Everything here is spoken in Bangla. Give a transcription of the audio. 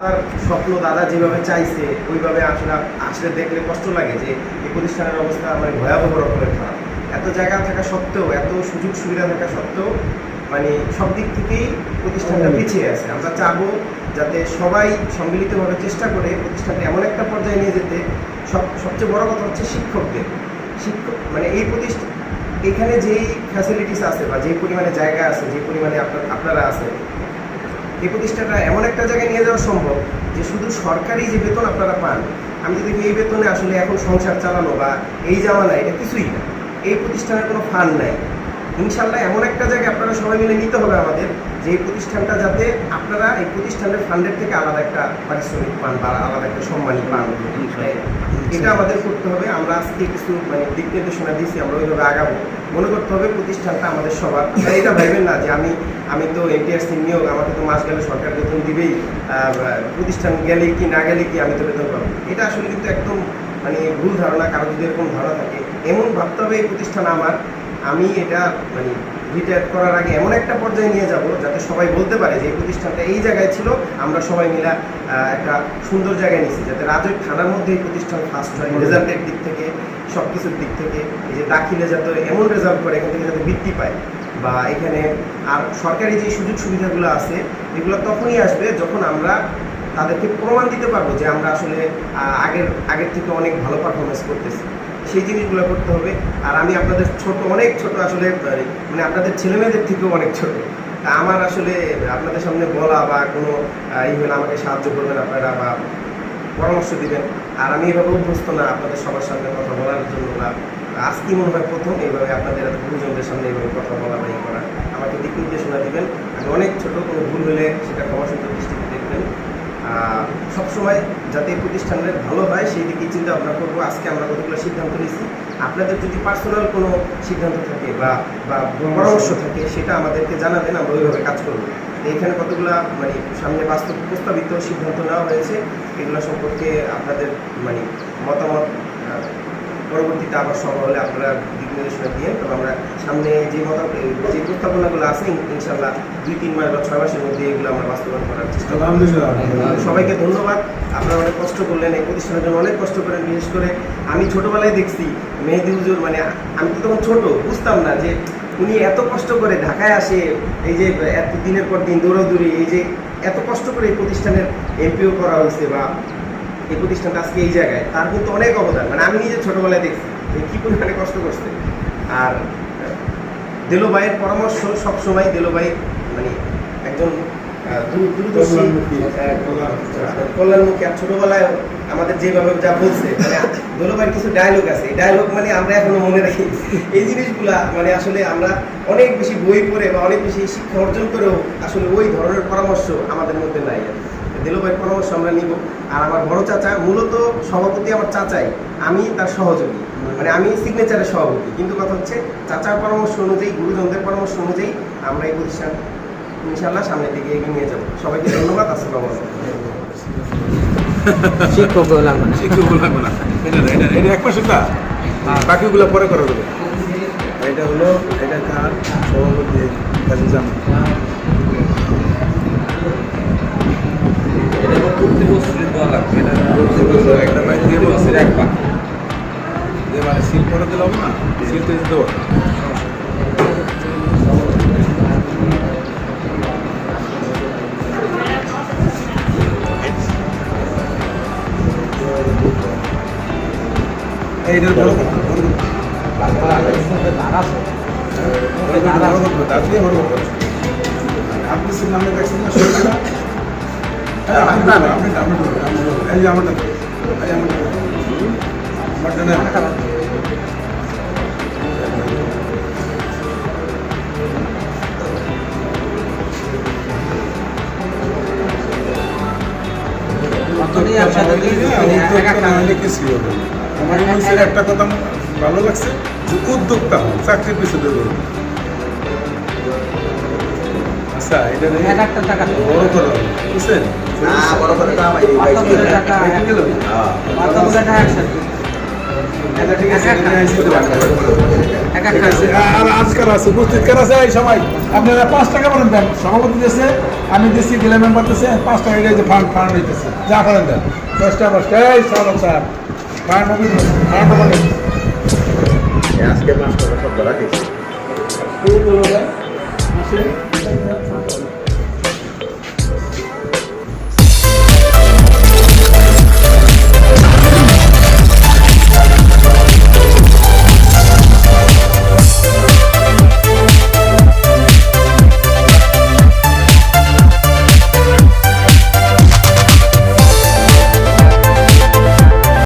তার স্বপ্ন দাদা যেভাবে চাইছে ওইভাবে আসলে আসলে দেখলে কষ্ট লাগে যে এই প্রতিষ্ঠানের অবস্থা মানে ভয়াবহ রকমের খারাপ। এত জায়গা থাকা সত্ত্বেও এত সুযোগ সুবিধা থাকা সত্ত্বেও মানে সব দিক থেকেই প্রতিষ্ঠানটা পিছিয়ে আছে। আমরা চাবো যাতে সবাই সম্মিলিতভাবে চেষ্টা করে প্রতিষ্ঠানটা এমন একটা পর্যায়ে নিয়ে যেতে। সব সবচেয়ে বড় কথা হচ্ছে শিক্ষকদের। শিক্ষক মানে এই প্রতিষ্ঠান এখানে যেই ফ্যাসিলিটিস আছে বা যে পরিমাণে জায়গা আছে যে পরিমাণে আপনার আপনারা আছেন এই প্রতিষ্ঠানটা এমন একটা জায়গায় নিয়ে যাওয়া সম্ভব যে শুধু সরকারি যে বেতন আপনারা পান, আমি যদি এই বেতনে আসলে এখন সংসার চালানো বা এই জামানায় এটা কিছুই না। এই প্রতিষ্ঠানের কোনো ফান্ড নাই। ইনশাল্লাহ এমন একটা জায়গায় আপনারা সবাই মিলে নিতে হবে আমাদের যে এই প্রতিষ্ঠানটা যাতে আপনারা এই প্রতিষ্ঠানের ফান্ডের থেকে আলাদা একটা পারিশ্রমিক পান বা আলাদা একটা সম্মানী পান। এটা আমাদের করতে হবে আমরা আজকে কিছু মানে দিক নির্দেশনা দিয়েছি আমরা ওইভাবে আগাবো। মনে করতে হবে প্রতিষ্ঠানটা আমাদের সবার। এটা ভাইবেন না যে আমি আমি তো এনটিআরসি নিয়োগ আমাকে তো মাস গেলে সরকার বেতন দিবেই প্রতিষ্ঠান গেলে কি না গেলে কি আমি তো বেতন পাবো? এটা আসলে কিন্তু একদম মানে ভুল ধারণা কারও যদি এরকম ধারণা থাকে এমন ভাবতে হবে এই প্রতিষ্ঠান আমার আমি এটা মানে রিটায়ার করার আগে এমন একটা পর্যায়ে নিয়ে যাব যাতে সবাই বলতে পারে যে এই প্রতিষ্ঠানটা এই জায়গায় ছিল আমরা সবাই মিলে একটা সুন্দর জায়গায় নিয়েছি যাতে রাজৈর থানার মধ্যে এই প্রতিষ্ঠান ফার্স্ট হয় রেজাল্টের দিক থেকে সব কিছুর দিক থেকে এই যে দাখিলে যাতে এমন রেজাল্ট করে এখান থেকে যাতে বৃত্তি পায় বা এখানে আর সরকারি যে সুযোগ সুবিধাগুলো আছে এগুলো তখনই আসবে যখন আমরা তাদেরকে প্রমাণ দিতে পারব যে আমরা আসলে আগের আগের থেকে অনেক ভালো পারফরমেন্স করতেছি। সেই জিনিসগুলো করতে হবে। আর আমি আপনাদের ছোট অনেক ছোট আসলে মানে আপনাদের ছেলেমেয়েদের থেকেও অনেক ছোট। তা আমার আসলে আপনাদের সামনে বলা বা কোনো আহ, ই হলে আমাকে সাহায্য করবেন আপনারা বা পরামর্শ দিবেন। আর আমি এভাবে অভ্যস্ত না আপনাদের সবার সামনে কথা বলার জন্য না। আজকে মনে হয় প্রথম এইভাবে আপনাদের গুরুজনদের সামনে এইভাবে কথা বলা বা করা। আমাকে দিক নির্দেশনা দিবেন আমি অনেক ছোট কোনো ভুল হলে সেটা ক্ষমাসুন্দর দৃষ্টিতে দেখবেন আহ, সবসময় যাতে এই প্রতিষ্ঠানের ভালো হয় সেই দিকে চিন্তা ভাবনা করব। আজকে আমরা কতগুলো সিদ্ধান্ত নিয়েছি। আপনাদের যদি পার্সোনাল কোনো সিদ্ধান্ত থাকে বা বা পরামর্শ থাকে, সেটা আমাদেরকে জানাবেন, আমরা ওইভাবে কাজ করব। এখানে কতগুলো মানে সামনে বাস্তব প্রস্তাবিত সিদ্ধান্ত নেওয়া হয়েছে, এগুলো সম্পর্কে আপনাদের মানে মতামত পরবর্তীতে আবার সময় হলে আপনারা দিক নির্দেশনা দিয়ে তবে আমরা সামনে যে মত যে প্রস্তাবনাগুলো আছে ইন- ইনশাল্লাহ দুই তিন মাস বা ছয় মাসের মধ্যে এগুলো আমরা বাস্তবায়ন করার চেষ্টা সবাইকে ধন্যবাদ। আপনারা অনেক কষ্ট করলেন এই প্রতিষ্ঠানের জন্য অনেক কষ্ট করেন। বিশেষ করে আমি ছোটবেলায় দেখছি মেহেদি হুজুর মানে আমি তো তখন ছোট বুঝতাম না যে উনি এত কষ্ট করে ঢাকায় আসে এই যে এত দিনের পর দিন দৌড়াদৌড়ি এই যে এত কষ্ট করে এই প্রতিষ্ঠানের এমপিও করা হয়েছে বা এই প্রতিষ্ঠানটা আজকে এই জায়গায় তার কিন্তু অনেক অবদান। মানে আমি নিজে ছোটবেলায় দেখছি যে কী পরিমাণে কষ্ট করছে। আর দেলো ভাইয়ের পরামর্শ সবসময় দেলো ভাই মানে একজন দূরদর্শী কল্যাণমুখী। আর ছোটবেলায় আমাদের যেভাবে যা বলছে মানে দোলোভাইয়ের কিছু ডায়লগ আছে। এই ডায়লগ মানে আমরা এখনও মনে রাখি। এই জিনিসগুলা মানে আসলে আমরা অনেক বেশি বই পড়ে বা অনেক বেশি শিক্ষা অর্জন করেও আসলে ওই ধরনের পরামর্শ আমাদের মধ্যে নাই। দিলুভাইয়ের পরামর্শ আমরা নিব। আর আমার বড় চাচা মূলত সভাপতি আমার চাচাই আমি তার সহযোগী। মানে আমি সিগনেচারের সভাপতি। কিন্তু কথা হচ্ছে চাচার পরামর্শ অনুযায়ী গুরুজনদের পরামর্শ অনুযায়ী আমরা এই প্রতিষ্ঠান ইনশাল্লাহ সামনের দিকে এগিয়ে নিয়ে যাব। সবাইকে ধন্যবাদ আসসালামু আলাইকুম। শিক্ষক লাগবে না। শিক্ষক লাগবে না। এটা এটা এটা এক মাসেরটা বাকিগুলো পরে করা যাবে। এটা হলো এটা কার সভাপতি? কাজী জামান তো প্রতি লাগবে এটা একটা বাইক দিয়ে প্রতি এক পাক যে মানে সিল করে দিলে হবে না সিল তো দিতে হবে এইটার বড় দিয়ে বড় কথা আপনি সিল নামে দেখছেন না একটা কথা ভালো লাগছে যে উদ্যোক্তা হন চাকরি পিছনে আচ্ছা এটা তো। বড় করা বুঝছেন টাকা টাকা আছে পাঁচ টাকা আমি দিচ্ছি গেলে মেম্বার দিচ্ছে পাঁচ টাকা যে ফান্ড ফান্ড হইতেছে যা করেন দেন দশটা পাঁচটা এই সাল স্যার ফান্ড ফান্ড আজকে মাস্টাররা সব ধরা দেয়